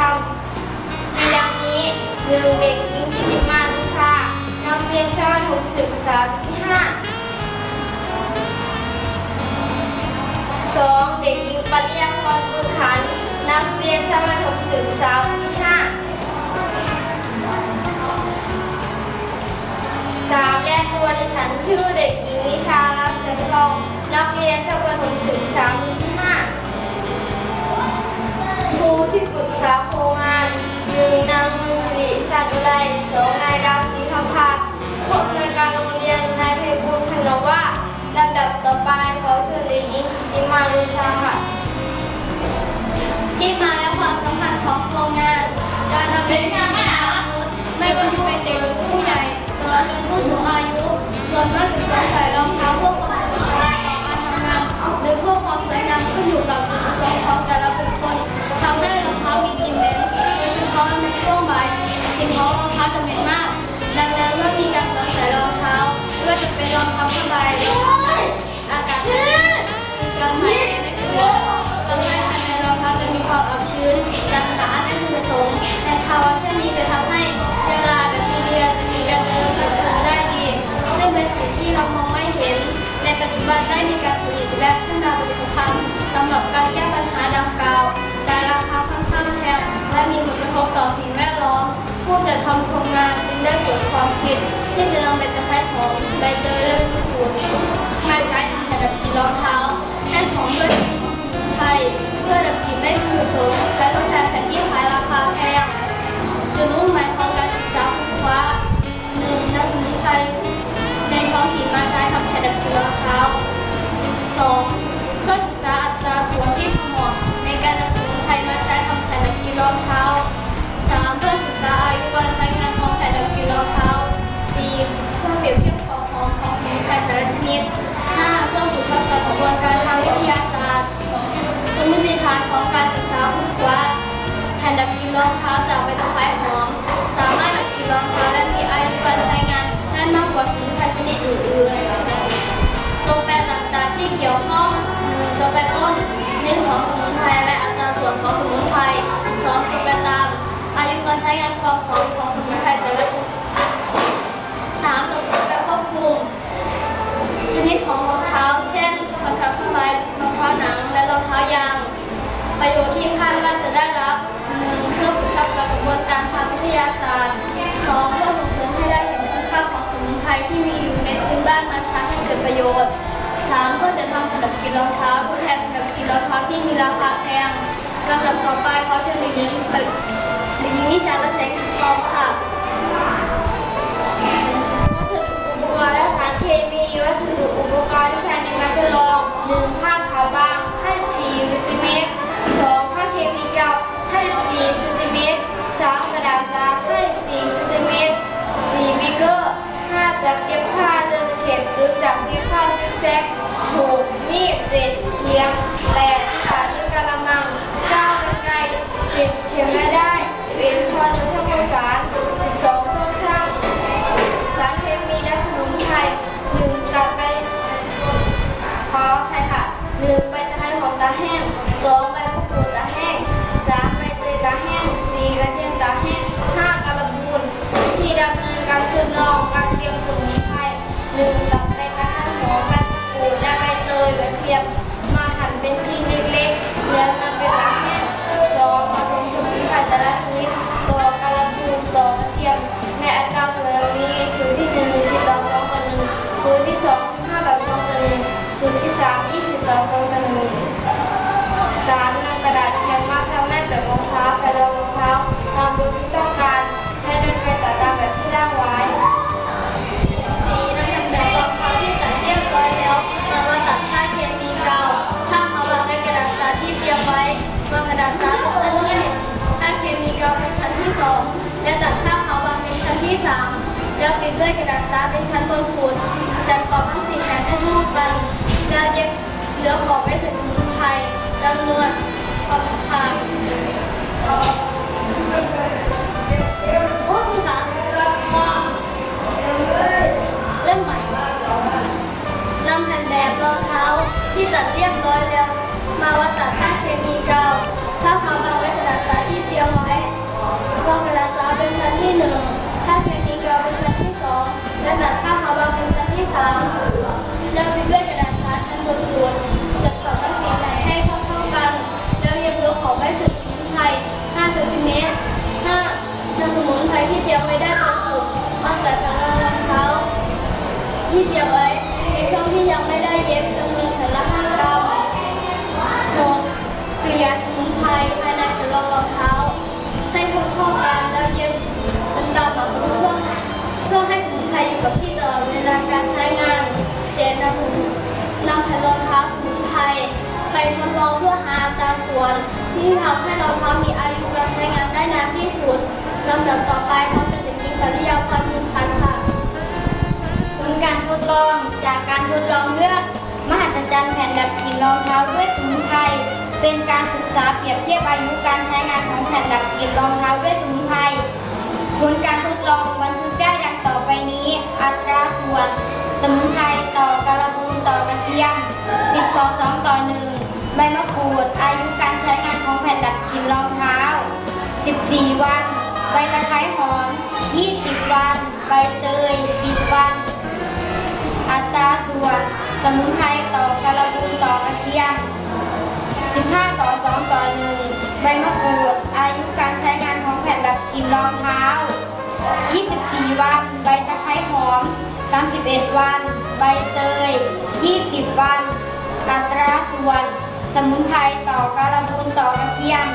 ผู้จัดทำมีดังนี้หนึ่งเด็กหญิงกิติมาลุชานักเรียนชั้นประถมศึกษาปีที่ห้าสองเด็กหญิงปริยาพรบุญขันนักเรียนชั้นประถมศึกษาปีที่ห้าสามและตัวดิฉันชื่อเด็กหญิงนิชาลักษณ์เสงทองนักเรียนชั้นาลุชาค่ะ ที่มาและความสำคัญของโครงงาน การดำเนินงานไม่อาวุธไม่ว่าจะเป็นเด็กหรือผู้ใหญ่ตลอดจนผู้สูงอายุส่วนมากจะสวมใส่รองเท้าเพื่อความสะดวกสบายต่อการทำงานหรือพื่อความสวยงามขึ้นอยู่กับจุดประสงค์ของแต่ละบุคคลทำให้รองเท้ามีกลิ่นเหม็นโดยเฉพาะในช่วงบ่ายกลิ่นของรองเท้าจะเหม็นมาก ดังนั้นเมื่อมีการสวมใส่รองเท้าไม่ว่าจะเป็นรองเท้าผ้าใบ บันได้มีการผลิตและพัฒนาผลิตภัณฑ์สำหรับการแก้ปัญหาดังกล่าวแต่ราคาค่อนข้างแพงและมีผลกระทบต่อสิ่งแวดล้อม ผู้จัดทำโครงงานจึงได้เกิดความคิดที่จะนำใบตะไคร้หอมใบเตย ชนิดของสมุนไพรและอัตราส่วนของสมุนไพรสองตัวแปรตามอายุการใช้งานความหอมของสมุนไพรแต่ละชนิดสามตัวแปรควบคุม ชนิดของรองเท้า เช่นรองเท้าผ้าใบรองเท้าหนัง และรองเท้ายาง ประโยชน์ที่คาดว่าจะได้รับหนึ่งเพื่อฝึกทักษะกระบวนการทางวิทยาศาสตร์สองเพื่อส่งเสริมให้ได้เห็นคุณค่าของสมุนไพรที่มีอยู่ในพื้นบ้านมาใช้ให้เกิดประโยชน์สามเพื่อจะทำผลิต รองเท้าทดแทนผลิตกินรองเท้าที่มีราคาแพงลำดับต่อไปขอเชิญเด็กหญิงผลิตเด็กหญิงนิชาละแสงทองค่ะวัสดุอุปกรณ์และสารเคมีวัสดุอุปกรณ์ที่ใช้ในการทดลองหนึ่งผ้าขาวบาง54เซนติเมตรสองผ้าเคมีกับ54เซนติเมตร สองใบมะกรูดตาแห้งสามใบเตยตาแห้งสี่กระเทียมตาแห้งห้ากระบูนวิธีดำเนินการทดลองการเตรียมสมุนไพรหนึ่งตัดใบตะไคร้หอมใบมะกรูดและใบเตยกระเทียมมาหั่นเป็นชิ้นเล็กๆแล้วนำไปตากแห้งสองผสมสมุนไพรแต่ละชนิดต่อกระบูนต่อกระเทียมในอัตราส่วนนี้สูตรที่หนึ่งสิบต่อสองต่อหนึ่งสูตรที่สองสิบห้าต่อสองต่อหนึ่งสูตรที่สามยี่สิบต่อสองต่อหนึ่ง สามนำกระดาษแข็งมาทำแม่แบบรองเท้าแผ่รองรองเท้าตามตัวที่ต้องการ ใช้ด้วยไฟตัดตามแบบที่ร่างไว้ สีน้ำหนักแบบรองเท้าที่ตัดเรียบร้อยแล้วนำมาตัดผ้าเคมีเก่าผ้าเขาวบางและกระดาษสาที่เตรียมไว้วางกระดาษสาเป็นชั้นที่หนึ่งผ้าเคมีเก่าเป็นชั้นที่สองและตัดผ้าขาวบางเป็นชั้นที่สามแล้วปิดด้วยกระดาษสาเป็นชั้นบนสุดจัดกรอบทั้งสี่แผ่นให้เท่ากันแล้วเย็บเหลือขอบไว้ใส่สมุนไพร จำนวนของคำโอ้ภาษาหมอเล่มใหม่นำแผ่นแบบรองเท้าที่ตัดเรียบร้อยแล้ว มาวัดตัดตั้งเคมีกาวถ้าเขาบางไว้กระดาษสาที่เตรียมไว้กระดาษสาเป็นชนที่หนึ่งถ้าเคมีกาวเป็นชนที่สองและตัดข้าวเขาบางเป็นชั้นที่สาม ที่ทำให้รองเท้ามีอายุการใช้งานได้นานที่สุดลำดับต่อไปเราจะเด็กหญิงกัลยาพันธ์บุญพันธ์ค่ะผลการทดลองจากการทดลองเลือก มหัศจรรย์แผ่นดับกลิ่นรองเท้าด้วยสมุนไพรเป็นการศึกษาเปรียบเทียบอายุการใช้งานของแผ่นดับกลิ่นรองเท้าด้วยสมุนไพรผลการทดลองบันทึกได้ดังต่อไปนี้ อัตราส่วน สมุนไพรต่อกระบูนต่อกระเทียม 10 ต่อ 2 ต่อ 1 ใบมะกรูด อายุการใช้งานของแผ่นดับกลิ่นรองเท้า 14 วัน ใบตะไคร้หอม 20 วัน ใบเตย 10 วัน อัตราส่วน สมุนไพรต่อกระบูนต่อกระเทียม 15 ต่อ 2 ต่อ 1 ใบมะกรูด อายุการใช้งานของแผ่นดับกลิ่นรองเท้า 24 วัน ใบตะไคร้หอม 31 วัน ใบเตย 20 วัน อัตราส่วน สมุนไพรต่อกระบูนต่อกระเทียม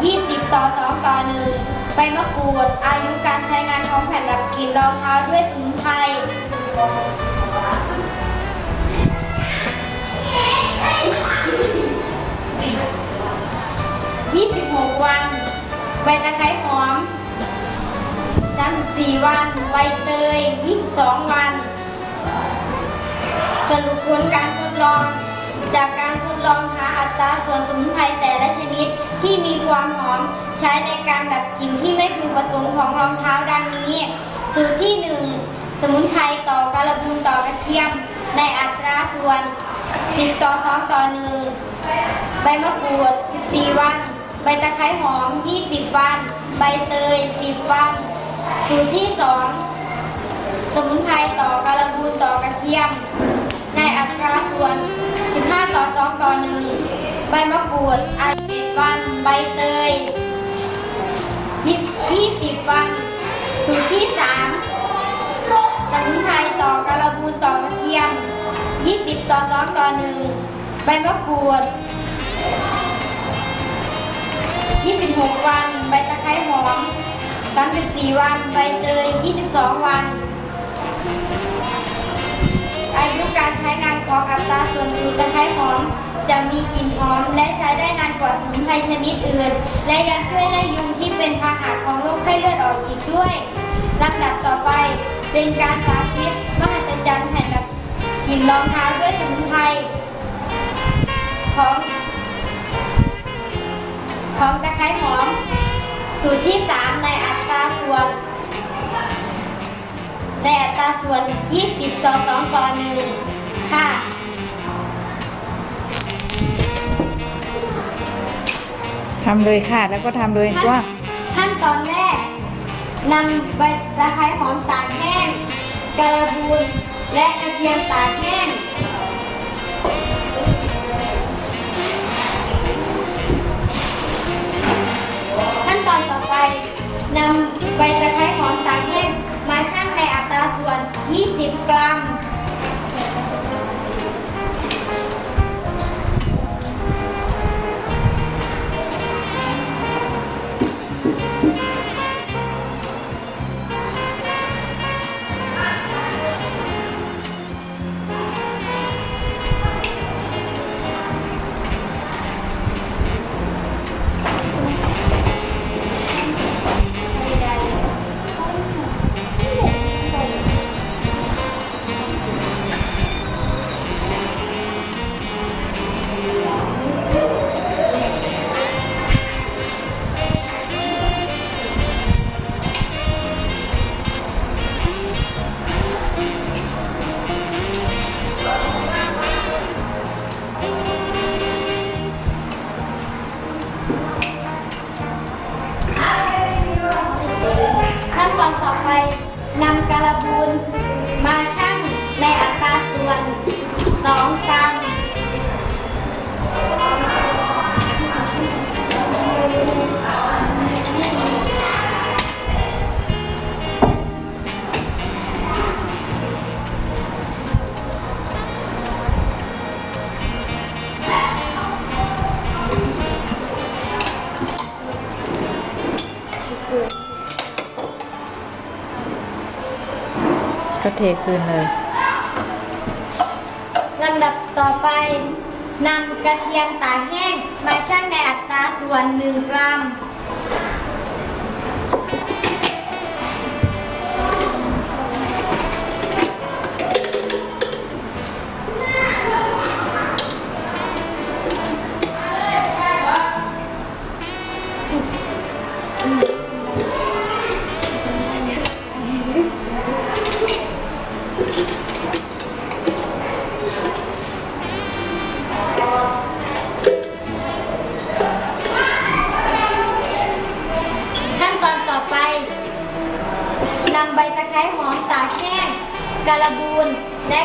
20 ต่อ 2 ต่อ 1 ใบมะกรูด อายุการใช้งานของแผ่นดับกลิ่นรองเท้าด้วยสมุนไพร26วัน ใบตะไคร้หอม34วัน ใบเตย22วัน ช้ในการดับกลิ่นที่ไม่พึงประสงค์ของรองเท้าดังนี้ สูตรที่ 1 สมุนไพรต่อกระบูนต่อกระเทียม ในอัตราส่วน 10 ต่อ 2 ต่อ 1 ใบมะกรูด 14 วัน ใบตะไคร้หอม 20 วัน ใบเตย 10 วัน สูตรที่ 2 สมุนไพรต่อกระบูนต่อกระเทียม ในอัตราส่วน 15 ต่อ 2 ต่อ 1 ใบมะกรูดอายุ7วัน ใบเตย 20วัน สูตรที่3สมุนไพรต่อกระบูนต่อกระเทียม20ต่อ2ต่อ1ใบมะกรูด26วัน ใบตะไคร้หอม34วัน ใบเตย22วัน อายุการใช้งานของอัตราส่วนสูตรตะไคร้หอม จะมีกลิ่นหอมและใช้ได้นานกว่าสมุนไพรชนิดอื่น และยังช่วยไล่ยุงที่เป็นพาหะของโรคไข้เลือดออกอีกด้วยลำดับต่อไปเป็นการสาธิตมหัศจรรย์แผ่นดับกลิ่นรองเท้าด้วยสมุนไพรของของตะไคร้หอม สูตรที่ 3 ในอัตราส่วนในอัตราส่วน 20 ต่อ 2 ต่อ 1 ค่ะ ทำเลยค่ะ แล้วก็ทำเลยขั้นว่าขั้นตอนแรกนำใบตะไคร้หอมตากแห้งกระบูนและกระเทียมตากแห้งขั้นตอนต่อไปนำใบตะไคร้หอมตากแห้งมาชั่งในอัตราส่วน 20 กรัม ก็เทคืนเลยลำดับต่อไปนำกระเทียมตากแห้งมาชั่งในอัตราส่วน 1 กรัม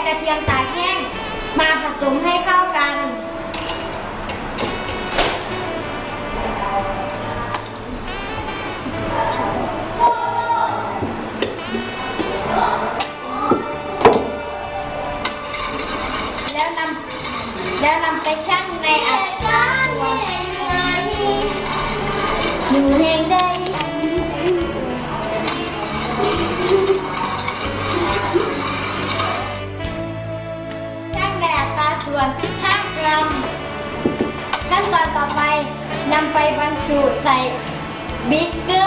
ระเทียมตากแห้ง มาผสมให้เข้ากัน แล้วนำแล้วนำไปชั่งในอัดตัวหนูเองได้ big